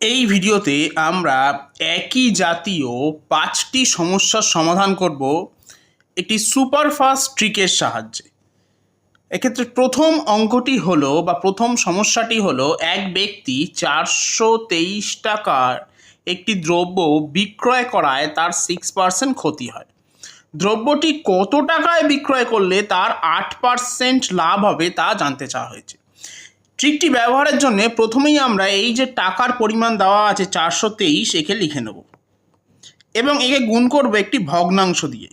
এই ভিডিওতে আমরা একই জাতীয় পাঁচটি সমস্যার সমাধান করব একটি সুপারফাস্ট ট্রিকের সাহায্যে। এক্ষেত্রে প্রথম অঙ্কটি হলো বা প্রথম সমস্যাটি হলো এক ব্যক্তি চারশো তেইশ টাকার একটি দ্রব্য বিক্রয় করায় তার সিক্স পার্সেন্ট ক্ষতি হয়। দ্রব্যটি কত টাকায় বিক্রয় করলে তার আট পার্সেন্ট লাভ হবে তা জানতে চাওয়া হয়েছে। ট্রিকটি ব্যবহারের জন্য প্রথমেই আমরা এই যে টাকার পরিমাণ দেওয়া আছে চারশো তেইশ, একে লিখে নেব। এবং একে গুণ করব একটি ভগ্নাংশ দিয়ে।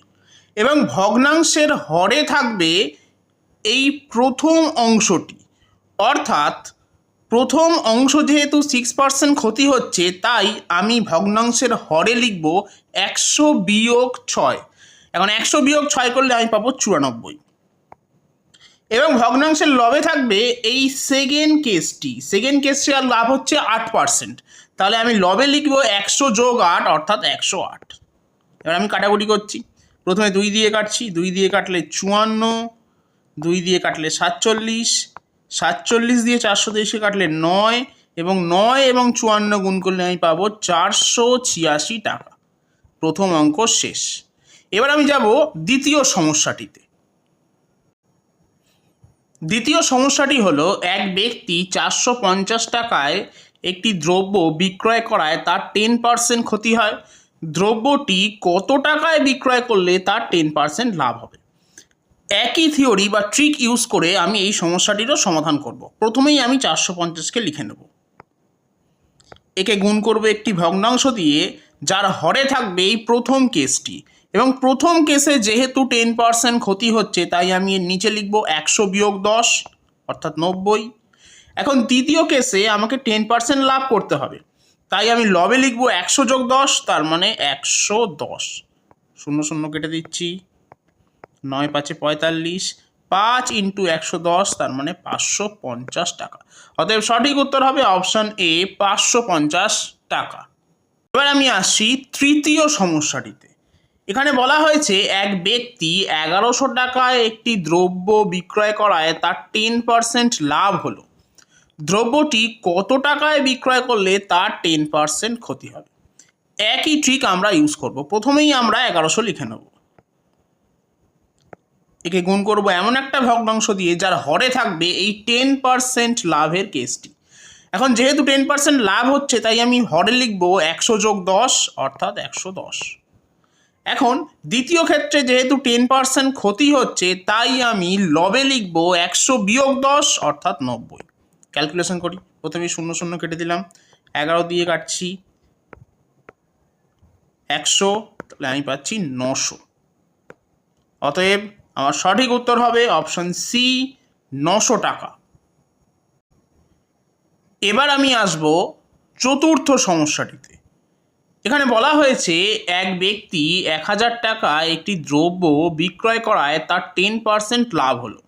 এবং ভগ্নাংশের হরে থাকবে এই প্রথম অংশটি। অর্থাৎ প্রথম অংশ যেহেতু সিক্স পার্সেন্ট ক্ষতি হচ্ছে, তাই আমি ভগ্নাংশের হরে লিখব একশো বিয়োগ ছয়। এখন একশো বিয়োগ ছয় করলে আমি পাবো চুরানব্বই। এবং ভগ্নাংশের লবে থাকবে এই সেকেন্ড কেসটি সেকেন্ড কেসটি আর লাভ হচ্ছে আট পার্সেন্ট তাহলে আমি লবে লিখব একশো যোগ আট, অর্থাৎ একশো আট। এবার আমি কাটাকুটি করছি। প্রথমে দুই দিয়ে কাটছি। দুই দিয়ে কাটলে চুয়ান্ন, দুই দিয়ে কাটলে সাতচল্লিশ সাতচল্লিশ দিয়ে চারশো তেইশে কাটলে নয়, এবং নয় এবং চুয়ান্ন গুণ করলে আমি পাবো চারশো ছিয়াশি টাকা। প্রথম অঙ্ক শেষ। এবার আমি যাব দ্বিতীয় সমস্যাটিতে। দ্বিতীয় সমস্যাটি হলো, এক ব্যক্তি চারশো পঞ্চাশ টাকায় একটি দ্রব্য বিক্রয় করায় তার টেন পার্সেন্ট ক্ষতি হয়। দ্রব্যটি কত টাকায় বিক্রয় করলে তার টেন পার্সেন্ট লাভ হবে? একই থিওরি বা ট্রিক ইউজ করে আমি এই সমস্যাটিরও সমাধান করব। প্রথমেই আমি চারশো পঞ্চাশকে লিখে নেব। একে গুণ করব একটি ভগ্নাংশ দিয়ে, যার হরে থাকবে এই প্রথম কেসটি এবং প্রথম কেসে যেহেতু টেন পার্সেন্ট ক্ষতি হচ্ছে, তাই আমি এর নিচে লিখব একশো বিয়োগ দশ, অর্থাৎ নব্বই। এখন দ্বিতীয় কেসে আমাকে টেন পার্সেন্ট লাভ করতে হবে। তাই আমি লবে লিখব একশো যোগ দশ, তার মানে একশো দশ। শূন্য শূন্য কেটে দিচ্ছি। নয় পাঁচে পঁয়তাল্লিশ, পাঁচ ইন্টু একশো দশ, তার মানে পাঁচশো পঞ্চাশ টাকা। অতএব সঠিক উত্তর হবে অপশান এ পাঁচশো পঞ্চাশ টাকা। এবার আমি আসছি তৃতীয় সমস্যাটিতে। এখানে বলা হয়েছে, এক ব্যক্তি এগারোশো টাকায় একটি দ্রব্য বিক্রয় করায় তার টেন পার্সেন্ট লাভ হলো। দ্রব্যটি কত টাকায় বিক্রয় করলে তার টেন পার্সেন্ট ক্ষতি হবে? একই ট্রিক আমরা ইউজ করব। প্রথমেই আমরা এগারোশো লিখে নেব। একে গুণ করব এমন একটা ভগ্নাংশ দিয়ে যার হরে থাকবে এই টেন পার্সেন্ট লাভের কেসটি এখন যেহেতু টেন পার্সেন্ট লাভ হচ্ছে, তাই আমি হরে লিখব একশো যোগ দশ, অর্থাৎ একশো দশ। এখন দ্বিতীয় ক্ষেত্রে যেহেতু টেন পার্সেন্ট ক্ষতি হচ্ছে, তাই আমি লবে লিখব একশো বিয়োগ দশ, অর্থাৎ নব্বই। ক্যালকুলেশন করি। প্রথমে শূন্য শূন্য কেটে দিলাম। এগারো দিয়ে কাটছি একশো, তাহলে আমি পাচ্ছি নশো। অতএব আমার সঠিক উত্তর হবে অপশন সি নশো টাকা। এবার আমি আসব চতুর্থ সমস্যাটিতে। এখানে বলা হয়েছে, এক ব্যক্তি এক হাজার টাকা একটি দ্রব্য বিক্রয় করায় তার টেন পার্সেন্ট লাভ হলো।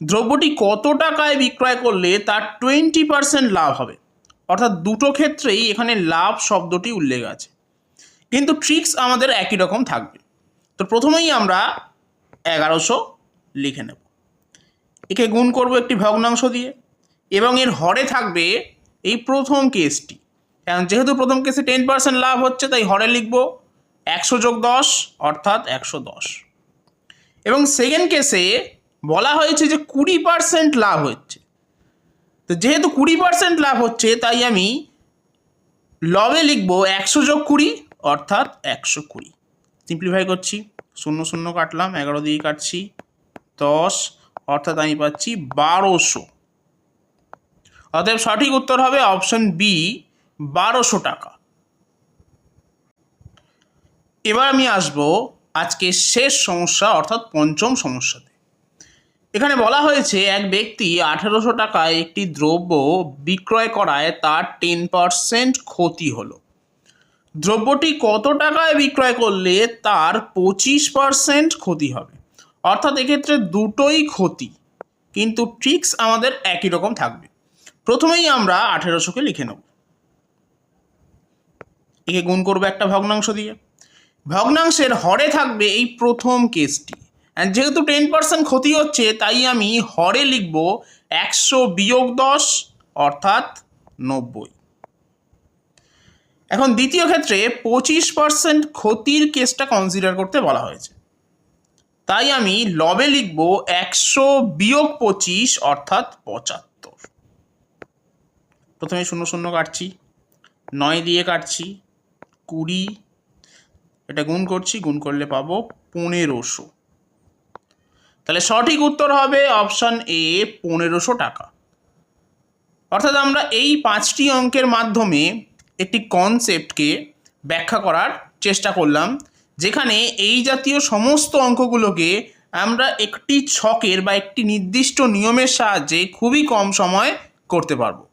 দ্রব্যটি কত টাকায় বিক্রয় করলে তার টোয়েন্টি পার্সেন্ট লাভ হবে? অর্থাৎ দুটো ক্ষেত্রেই এখানে লাভ শব্দটি উল্লেখ আছে। কিন্তু ট্রিক্স আমাদের একই রকম থাকবে। তো প্রথমেই আমরা এগারোশো লিখে নেব। একে গুণ করব একটি ভগ্নাংশ দিয়ে এবং এর হরে থাকবে এই প্রথম কেসটি কারণ যেহেতু প্রথম কেসে টেন পার্সেন্ট লাভ হচ্ছে, তাই হরে লিখব একশো যোগ দশ, অর্থাৎ একশো দশ। এবং সেকেন্ড কেসে বলা হয়েছে যে কুড়ি পার্সেন্ট লাভ হচ্ছে। তো যেহেতু কুড়ি পার্সেন্ট লাভ হচ্ছে, তাই আমি লবে লিখব একশো যোগ কুড়ি, অর্থাৎ একশো কুড়ি। সিম্পলিফাই করছি। শূন্য শূন্য কাটলাম, এগারো দিয়ে কাটছি। দশ, অর্থাৎ আমি পাচ্ছি বারোশো। অতএব সঠিক উত্তর হবে অপশন বি বারোশো টাকা। এবার আমি আসব আজকে শেষ সমস্যা, অর্থাৎ পঞ্চম সমস্যাতে। এখানে বলা হয়েছে, এক ব্যক্তি আঠেরোশো টাকায় একটি দ্রব্য বিক্রয় করায় তার টেন পার্সেন্ট ক্ষতি হলো। দ্রব্যটি কত টাকায় বিক্রয় করলে তার পঁচিশ পার্সেন্ট ক্ষতি হবে? অর্থাৎ এক্ষেত্রে দুটোই ক্ষতি, কিন্তু ট্রিক্স আমাদের একই রকম থাকবে। প্রথমেই আমরা আঠেরোশোকে লিখে নেব। একে গুণ করব একটা ভগ্নাংশ দিয়ে। ভগ্নাংশের হরে থাকবে এই প্রথম কেসটি। যেহেতু টেন পার্সেন্ট ক্ষতি হচ্ছে, তাই আমি হরে লিখব একশো বিয়োগ দশ, অর্থাৎ নব্বই। এখন দ্বিতীয় ক্ষেত্রে পঁচিশ পার্সেন্ট ক্ষতির কেসটা কনসিডার করতে বলা হয়েছে। তাই আমি লবে লিখব একশো বিয়োগ পঁচিশ, অর্থাৎ পঁচাত্তর। প্রথমে শূন্য শূন্য কাটছি, নয় দিয়ে কাটছি কুড়ি, এটা গুণ করছি, গুণ করলে পাবো পনেরোশো। তাহলে সঠিক উত্তর হবে অপশান এ, পনেরোশো টাকা। অর্থাৎ আমরা এই পাঁচটি অঙ্কের মাধ্যমে একটি কনসেপ্টকে ব্যাখ্যা করার চেষ্টা করলাম, যেখানে এই জাতীয় সমস্ত অঙ্কগুলোকে আমরা একটি ছকের বা একটি নির্দিষ্ট নিয়মের সাহায্যে খুবই কম সময় করতে পারব।